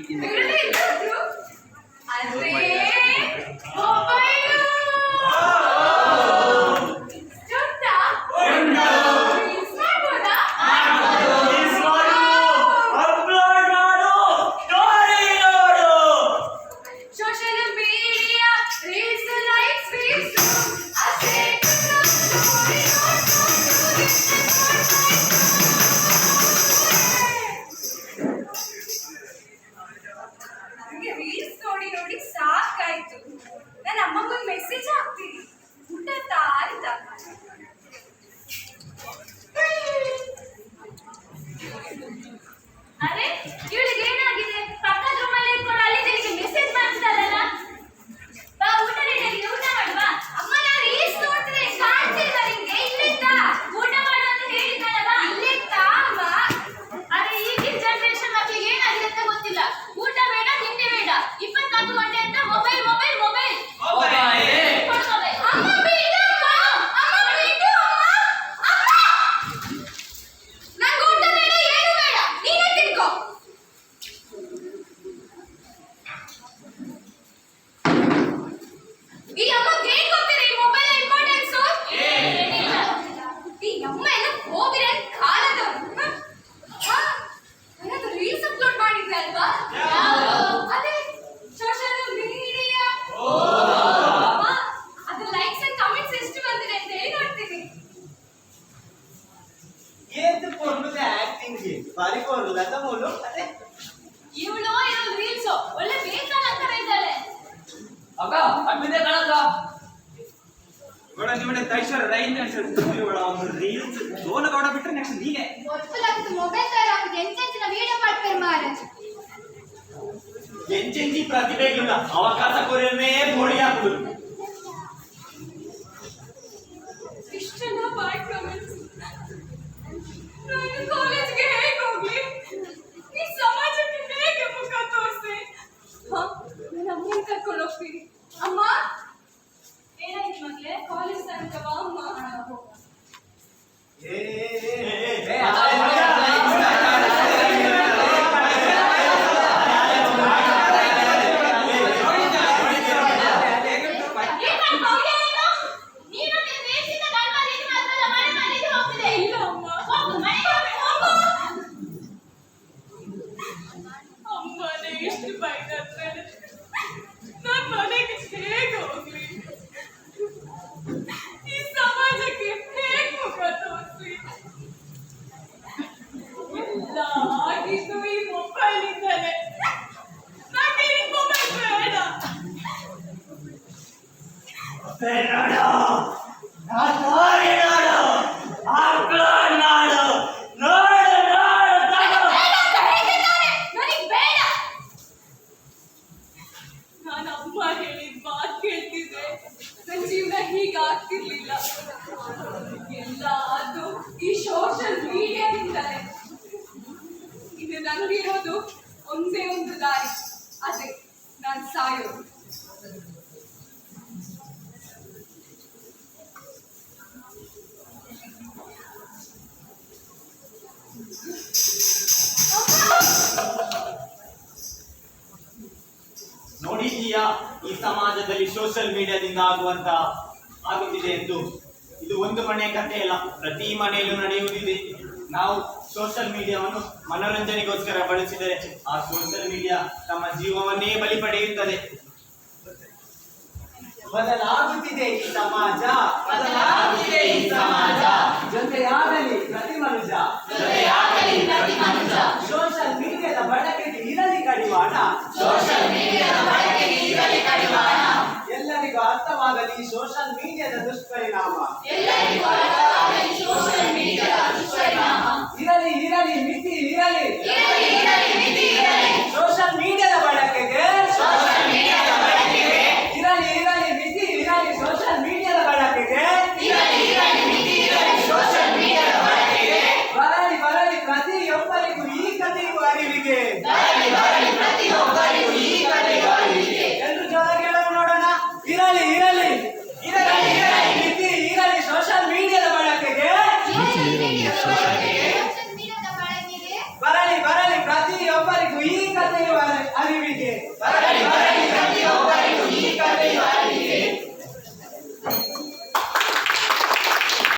18 na acting ಬಾರಿ ಪೊರ್ಲದ ಮೂಲು ಅದೇ ಇವಳು ಇವಳು ರೀಲ್ಸ್ ಒಳ್ಳೆ ಬೇಕಲ್ಲ ಅಂತಾನೆ ಇದ್ದಾಳೆ ಅಕ್ಕ ಅಡ್ಮಿದೆ ಕಾಣಕ್ಕ ಗೌಡ ನಿಮ್ಮನೆ ತೈಶ್ವರ ರೈನ್ ರೀಲ್ಸ್ ಸೋನ ಗೌಡ ಬಿಟ್ರೆ ನೆಕ್ಸ್ಟ್ ನೀನೆ ಗೊತ್ತಿಲ್ಲದ ಮೊಬೈಲ್ ತಯಾರಾಗಿದೆ ಎಂತೆಂಚಿನ ವಿಡಿಯೋ ಮಾಡ್ತಾರೆ ಮಾರೆ ಎಂಚೆಂಚಿ ಪ್ರತಿಭೆಗಿಲ್ಲ ಅವಕಾಶ ಕೊರಿಯನ್ನೇ ಬೋಡಿ ಹಾಕುದು ನನ್ನ ಅಮ್ಮನ ಕರ್ಕೊಂಡು ಹೋಗ್ತೀನಿ. ಅಮ್ಮ? ಏನಾಯ್ತು ಮಗ್ಲೆ? ಕಾಲೇಜ್ ತನಕ ಬಾ ಅಮ್ಮ. ಏ ಹೀಗಾಗ್ತಿರ್ಲಿಲ್ಲ ಎಲ್ಲ ಅದು ಈ ಸೋಷಿಯಲ್ ಮೀಡಿಯಾದಿಂದಲೇ ನನಗಿರೋದು ಒಂದೇ ಒಂದು ದಾರಿ. ಅದೇ ನಾನು ಸಾಯೋದು. ನೋಡಿದೀಯಾ ಈ ಸಮಾಜದಲ್ಲಿ ಸೋಷಿಯಲ್ ಮೀಡಿಯಾದಿಂದ ಆಗುವಂತ ಆಗುತ್ತಿದೆ ಎಂದು. ಇದು ಒಂದು ಮನೆಯ ಕಥೆ ಅಲ್ಲ, ಪ್ರತಿ ಮನೆಯಲ್ಲೂ ನಡೆಯುವುದಿದೆ ನಾವು ಸೋಷಿಯಲ್ ಮೀಡಿಯಾವನ್ನು ಮನೋರಂಜನೆಗೋಸ್ಕರ ಬಳಸಿದರೆ ಆ ಸೋಷಿಯಲ್ ಮೀಡಿಯಾ ತಮ್ಮ ಜೀವವನ್ನೇ ಬಲಿ ಪಡೆಯುತ್ತದೆ. ಬದಲಾಗುತ್ತಿದೆ ಈ ಸಮಾಜ. ಬದಲಾಗುತ್ತಿದೆ ಈ ಸಮಾಜ. ಜೊತೆಯಾಗಲಿ ಪ್ರತಿ ಮನುಷ್ಯ. ಜೊತೆಯಾಗಲಿ ಪ್ರತಿ ಮನುಷ್ಯ. ಸೋಷಿಯಲ್ ಮೀಡಿಯಾದ ಬಳಕೆಗೆ ಇರಲಿ ಕಡಿವಾಣ. ಸೋಷಿಯಲ್ ಮೀಡಿಯಾದ ಬಳಕೆಗೆ ಇರಲಿ ಕಡಿವಾಣ. ಎಲ್ಲರಿಗೂ ಅರ್ಥವಾಗಲಿ ಸೋಷಿಯಲ್ ಮೀಡಿಯಾದ ದುಷ್ಪರಿಣಾಮ. ಎಲ್ಲರಿಗೂ ಇರಲಿ ಇರಲಿ. ಇರಲಿ ಇರಲಿ. ಇರಲಿ